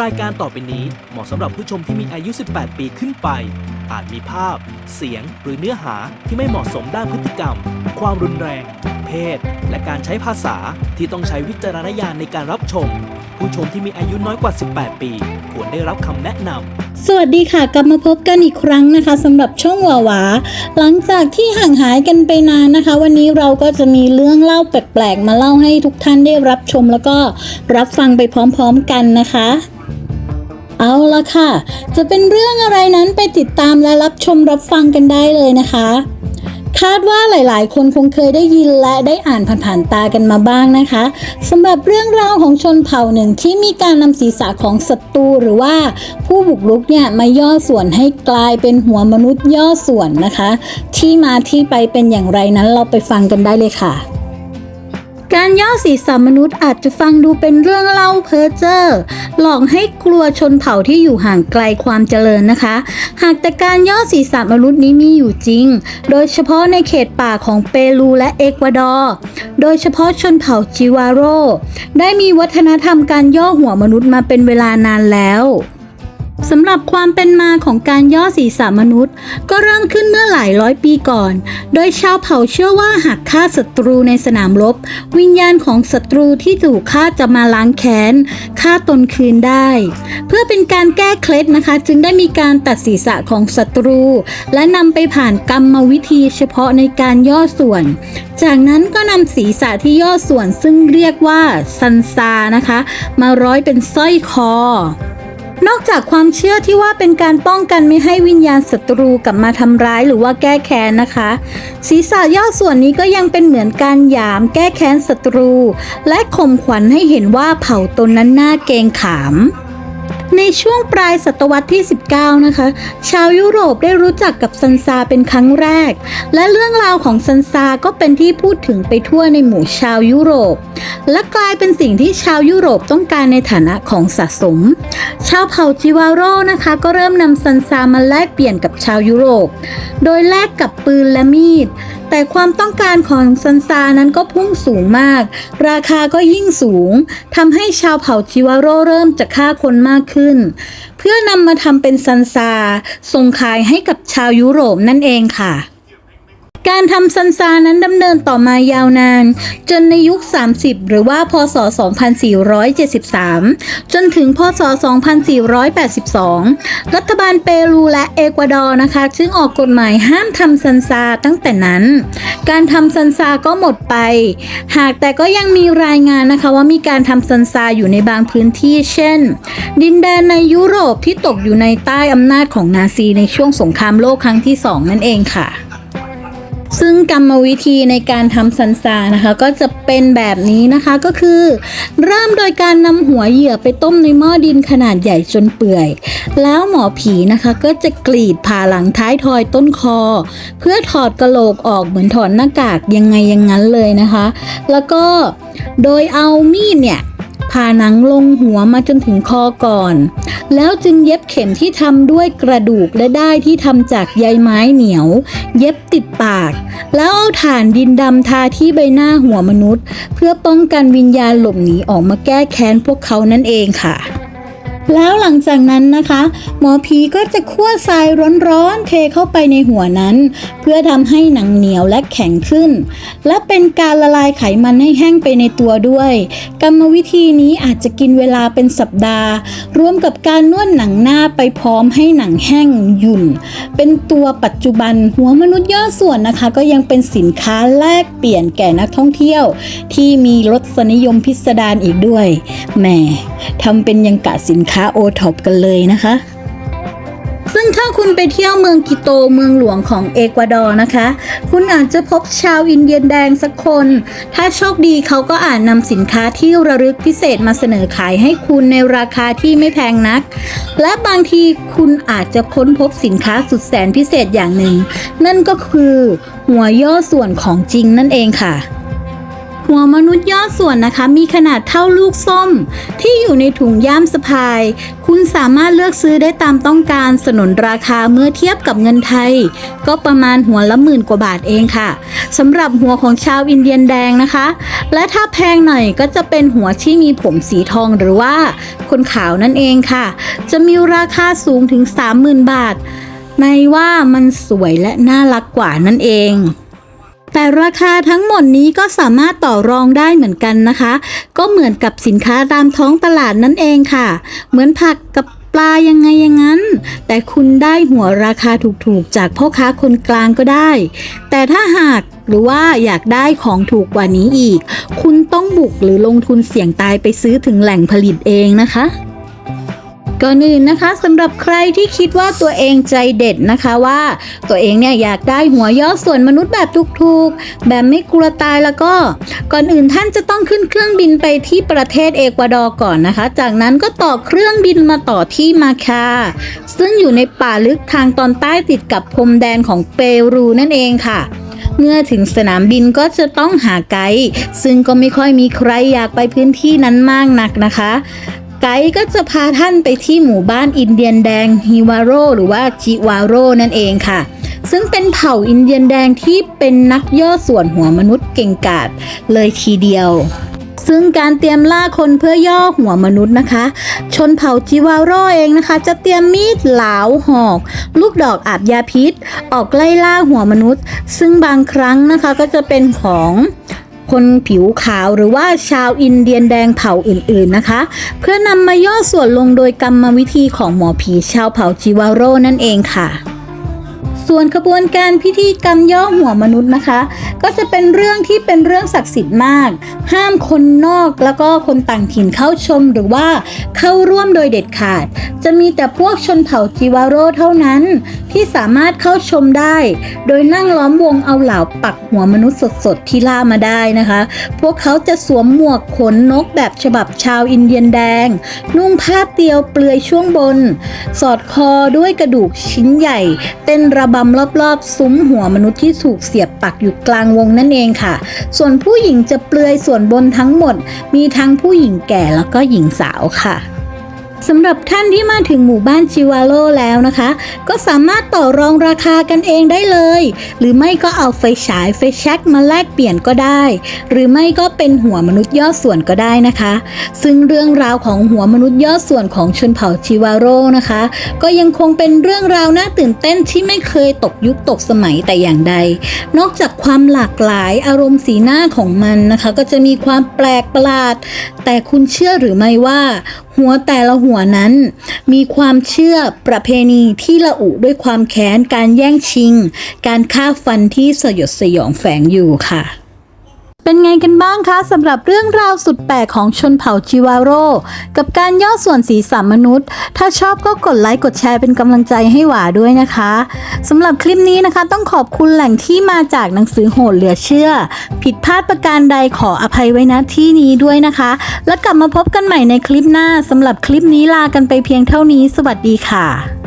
รายการต่อไปนี้เหมาะสำหรับผู้ชมที่มีอายุ 18 ปีขึ้นไป อาจมีภาพ เสียง หรือเนื้อหาที่ไม่เหมาะสมด้านพฤติกรรม ความรุนแรง เพศ และการใช้ภาษาที่ต้องใช้วิจารณญาณในการรับชม ผู้ชมที่มีอายุน้อยกว่า 18 ปี ควรได้รับคำแนะนำ สวัสดีค่ะ กลับมาพบกันอีกครั้งนะคะสำหรับช่องหวาหวา หลังจากที่ห่างหายกันไปนานนะคะ วันนี้เราก็จะมีเรื่องเล่าแปลกๆ มาเล่าให้ทุกท่านได้รับชมแล้วก็รับฟังไปพร้อมๆกันนะคะ เอาละค่ะ จะเป็นเรื่องอะไรนั้นไปติดตามและรับชมรับฟังกันได้เลยนะคะ คาดว่าหลายๆ คนคงเคยได้ยินและได้อ่านผ่านๆตากันมาบ้างนะคะสำหรับเรื่องราวของชนเผ่าหนึ่งที่มีการนำศีรษะของศัตรูหรือว่าผู้บุกรุกเนี่ยมาย่อส่วนให้กลายเป็นหัวมนุษย์ย่อส่วนนะคะ ที่มาที่ไปเป็นอย่างไรนั้นเราไปฟังกันได้เลยค่ะ การย่อศีรษะมนุษย์อาจจะฟังดูเป็นเรื่องเล่าเพ้อเจ้อหลอกให้กลัวชนเผ่าที่อยู่ห่างไกลความเจริญนะคะ หากแต่การย่อศีรษะมนุษย์นี้มีอยู่จริง โดยเฉพาะในเขตป่าของเปรูและเอกวาดอร์ โดยเฉพาะชนเผ่าจิวาโร ได้มีวัฒนธรรมการย่อหัวมนุษย์มาเป็นเวลานานแล้ว สำหรับความเป็นมาของการย่อศีรษะมนุษย์ ก็เริ่มขึ้นเมื่อหลายร้อยปีก่อน โดยชาวเผ่าเชื่อว่าหากฆ่าศัตรูในสนามรบ วิญญาณของศัตรูที่ถูกฆ่าจะมาล้างแค้นฆ่าตนคืนได้ เพื่อเป็นการแก้เคล็ดนะคะ จึงได้มีการตัดศีรษะของศัตรู และนำไปผ่านกรรมวิธีเฉพาะในการย่อส่วน จากนั้นก็นำศีรษะที่ย่อส่วนซึ่งเรียกว่าซันซานะคะ มาร้อยเป็นสร้อยคอ นอกจากความเชื่อที่ว่าเป็นการป้องกันไม่ให้วิญญาณศัตรูกลับมาทำร้ายหรือว่าแก้แค้นนะคะ ศีรษะย่อส่วนนี้ก็ยังเป็นเหมือนการหยามแก้แค้นศัตรู และข่มขวัญให้เห็นว่าเผ่าตนนั้นน่าเกงขาม ในช่วงปลายศตวรรษที่ 19 นะคะ ชาวยุโรปได้รู้จักกับซันซาเป็นครั้งแรก และเรื่องราวของซันซาก็เป็นที่พูดถึงไปทั่วในหมู่ชาวยุโรป และกลายเป็นสิ่งที่ชาวยุโรปต้องการในฐานะของสะสม ชาวเผ่าจิวาโรนะคะ ก็เริ่มนำซันซามาแลกเปลี่ยนกับชาวยุโรป โดยแลกกับปืนและมีด แต่ความต้องการของซันซานั้นก็พุ่งสูงมาก ราคาก็ยิ่งสูงทำให้ชาวเผ่าจิวาโรเริ่มจะฆ่าคนมากขึ้น เพื่อนำมาทำเป็นซันซาส่งขายให้กับชาวยุโรปนั่นเองค่ะ การทำซันซานั้นดำเนินต่อมายาวนาน จนในยุค 30 หรือว่าพศ 2473 จนถึงพศ 2482 รัฐบาลเปรูและเอกวาดอร์นะคะ ซึ่งออกกฎหมายห้ามทำซันซาตั้งแต่นั้น การทำซันซาก็หมดไป หากแต่ก็ยังมีรายงานนะคะว่ามีการทำซันซาอยู่ในบางพื้นที่ เช่น ดินแดนในยุโรปที่ตกอยู่ในใต้อำนาจของนาซีในช่วงสงครามโลกครั้งที่ 2 นั่นเองค่ะ ซึ่งกรรมวิธีในการทำซันซานะคะก็จะเป็นแบบนี้นะคะก็คือ เริ่มโดยการนำหัวเหยื่อไปต้มในหม้อดินขนาดใหญ่จนเปื่อย แล้วหมอผีนะคะก็จะกรีดผ่าหลังท้ายทอยต้นคอ เพื่อถอดกระโหลกออกเหมือนถอดหน้ากากยังไงอยังงั้นเลยนะคะ แล้วก็โดยเอามีดเนี่ย ผ่าหนังลงหัวมาจนถึงคอก่อน แล้วจึงเย็บเข็มที่ทำด้วยกระดูกและได้ที่ทำจากใยไม้เหนียว เย็บติดปาก แล้วเอาฐานดินดำทาที่ใบหน้าหัวมนุษย์ เพื่อป้องกันวิญญาณหลบหนีออกมาแก้แค้นพวกเขานั่นเองค่ะ แล้วหลังจากนั้นนะคะ หมอผีก็จะคั่วทรายร้อนๆเทเข้าไปในหัวนั้น เพื่อทำให้หนังเหนียวและแข็งขึ้น และเป็นการละลายไขมันให้แห้งไปในตัวด้วย กรรมวิธีนี้อาจจะกินเวลาเป็นสัปดาห์ รวมกับการนวดหนังหน้าไปพร้อมให้หนังแห้งหยุ่น เป็นตัวปัจจุบันหัวมนุษย์ย่อส่วนนะคะ ก็ยังเป็นสินค้าแลกเปลี่ยนแก่นักท่องเที่ยว ที่มีรสนิยมพิสดารอีกด้วยแหมทำเป็นยังกะสินค้าโอท็อปกันเลยนะคะ ซึ่งถ้าคุณไปเที่ยวเมืองกิโตเมืองหลวงของเอกวาดอร์นะคะ คุณอาจจะพบชาวอินเดียนแดงสักคน ถ้าโชคดีเขาก็อาจนำสินค้าที่ระลึกพิเศษมาเสนอขายให้คุณในราคาที่ไม่แพงนัก และบางทีคุณอาจจะค้นพบสินค้าสุดแสนพิเศษอย่างหนึ่ง นั่นก็คือหัวย่อส่วนของจริงนั่นเองค่ะ หัวมนุษย์ยอดส่วนนะคะ มีขนาดเท่าลูกส้ม ที่อยู่ในถุงย่ามสะพาย คุณสามารถเลือกซื้อได้ตามต้องการสนนราคาเมื่อเทียบกับเงินไทย ก็ประมาณหัวละหมื่นกว่าบาทเองค่ะสำหรับหัวของชาวอินเดียนแดงนะคะ และถ้าแพงหน่อยก็จะเป็นหัวที่มีผมสีทองหรือว่าคนขาวนั่นเองค่ะ จะมีราคาสูงถึง 30,000 บาทในว่ามันสวยและน่ารักกว่านั่นเอง แต่ราคาทั้งหมดนี้ก็สามารถต่อรองได้เหมือนกันนะคะ ก็เหมือนกับสินค้าตามท้องตลาดนั่นเองค่ะ เหมือนผักกับปลายังไงอย่างนั้น แต่คุณได้หัวราคาถูกๆ จากพ่อค้าคนกลางก็ได้ แต่ถ้าหากหรือว่าอยากได้ของถูกกว่านี้อีก คุณต้องบุกหรือลงทุนเสี่ยงตายไปซื้อถึงแหล่งผลิตเองนะคะ ก่อนอื่นนะคะสำหรับใครที่คิดว่าตัวเองใจเด็ดนะคะว่า ตัวเองเนี่ยอยากได้หัวย่อส่วนมนุษย์แบบถูกๆ แบบไม่กลัวตายแล้วก็ ก่อนอื่นท่านจะต้องขึ้นเครื่องบินไปที่ประเทศเอกวาดอร์ก่อนนะคะ จากนั้นก็ต่อเครื่องบินมาต่อที่มาคา ซึ่งอยู่ในป่าลึกทางตอนใต้ติดกับพรมแดนของเปรูนั่นเองค่ะเมื่อถึงสนามบินก็จะต้องหาไกด์ซึ่งก็ไม่ค่อยมีใครอยากไปพื้นที่นั้นมากนักนะคะ ไกด์ก็จะพาท่านไปที่หมู่บ้านอินเดียนแดงฮิวาโรหรือว่าจิวาโรนั่นเองค่ะ ซึ่งเป็นเผ่าอินเดียนแดงที่เป็นนักย่อส่วนหัวมนุษย์เก่งกาจเลยทีเดียว ซึ่งการเตรียมล่าคนเพื่อย่อหัวมนุษย์นะคะ ชนเผ่าจิวาโรเองนะคะ จะเตรียมมีดหลาวหอก ลูกดอกอาบยาพิษ ออกไล่ล่าหัวมนุษย์ ซึ่งบางครั้งนะคะก็จะเป็นของ คนผิวขาวหรือว่าชาวอินเดียนแดงเผ่าอื่นๆนะคะ เพื่อนำมาย่อส่วนลงโดยกรรมวิธีของหมอผีชาวเผ่าจิวาโรนั่นเองค่ะ ส่วนขบวนการพิธีกรรมย่อหัวมนุษย์นะคะ ก็จะเป็นเรื่องที่เป็นเรื่องศักดิ์สิทธิ์มาก ห้ามคนนอกแล้วก็คนต่างถิ่นเข้าชมหรือว่าเข้าร่วมโดยเด็ดขาด จะมีแต่พวกชนเผ่าจิวาโรเท่านั้น ที่สามารถเข้าชมได้ โดยนั่งล้อมวงเอาเหล่าปักหัวมนุษย์สดๆที่ล่ามาได้นะคะ พวกเขาจะสวมหมวกขนนกแบบฉบับชาวอินเดียนแดง นุ่งผ้าเตียวเปลือยช่วงบน สอดคอด้วยกระดูกชิ้นใหญ่ เต้นระบำรอบๆ ซุ้มหัวมนุษย์ที่ถูกเสียบปักอยู่กลางวงนั่นเองค่ะ ส่วนผู้หญิงจะเปลือยส่วนบนทั้งหมด มีทั้งผู้หญิงแก่แล้วก็หญิงสาวค่ะ สำหรับท่านที่มาถึงหมู่บ้านชิวาโลแล้วนะคะ ก็สามารถต่อรองราคากันเองได้เลย หรือไม่ก็เอาไฟฉายไฟแช็กมาแลกเปลี่ยนก็ได้ หรือไม่ก็เป็นหัวมนุษย์ย่อส่วนก็ได้นะคะ ซึ่งเรื่องราวของหัวมนุษย์ย่อส่วนของชนเผ่าชิวาโรนะคะ ก็ยังคงเป็นเรื่องราวน่าตื่นเต้นที่ไม่เคยตกยุคตกสมัยแต่อย่างใด นอกจากความหลากหลายอารมณ์สีหน้าของมันนะคะ ก็จะมีความแปลกประหลาด แต่คุณเชื่อหรือไม่ว่าหัวแต่ละหัวนั้น มีความเชื่อประเพณีที่ละอุด้วยความแค้น การแย่งชิง การฆ่าฟันที่สยดสยองแฝงอยู่ค่ะ เป็นไงกันบ้างคะสำหรับเรื่องราวสุดแปลกของชนเผ่าจิวาโรกับการย่อส่วนสีสันมนุษย์ ถ้าชอบก็กดไลค์กดแชร์เป็นกำลังใจให้หวาด้วยนะคะสำหรับคลิปนี้นะคะ ต้องขอบคุณแหล่งที่มาจากหนังสือโหดเหลือเชื่อ ผิดพลาดประการใดขออภัยไว้ณที่นี้ด้วยนะคะ แล้วกลับมาพบกันใหม่ในคลิปหน้าสำหรับคลิปนี้ลากันไปเพียงเท่านี้ สวัสดีค่ะ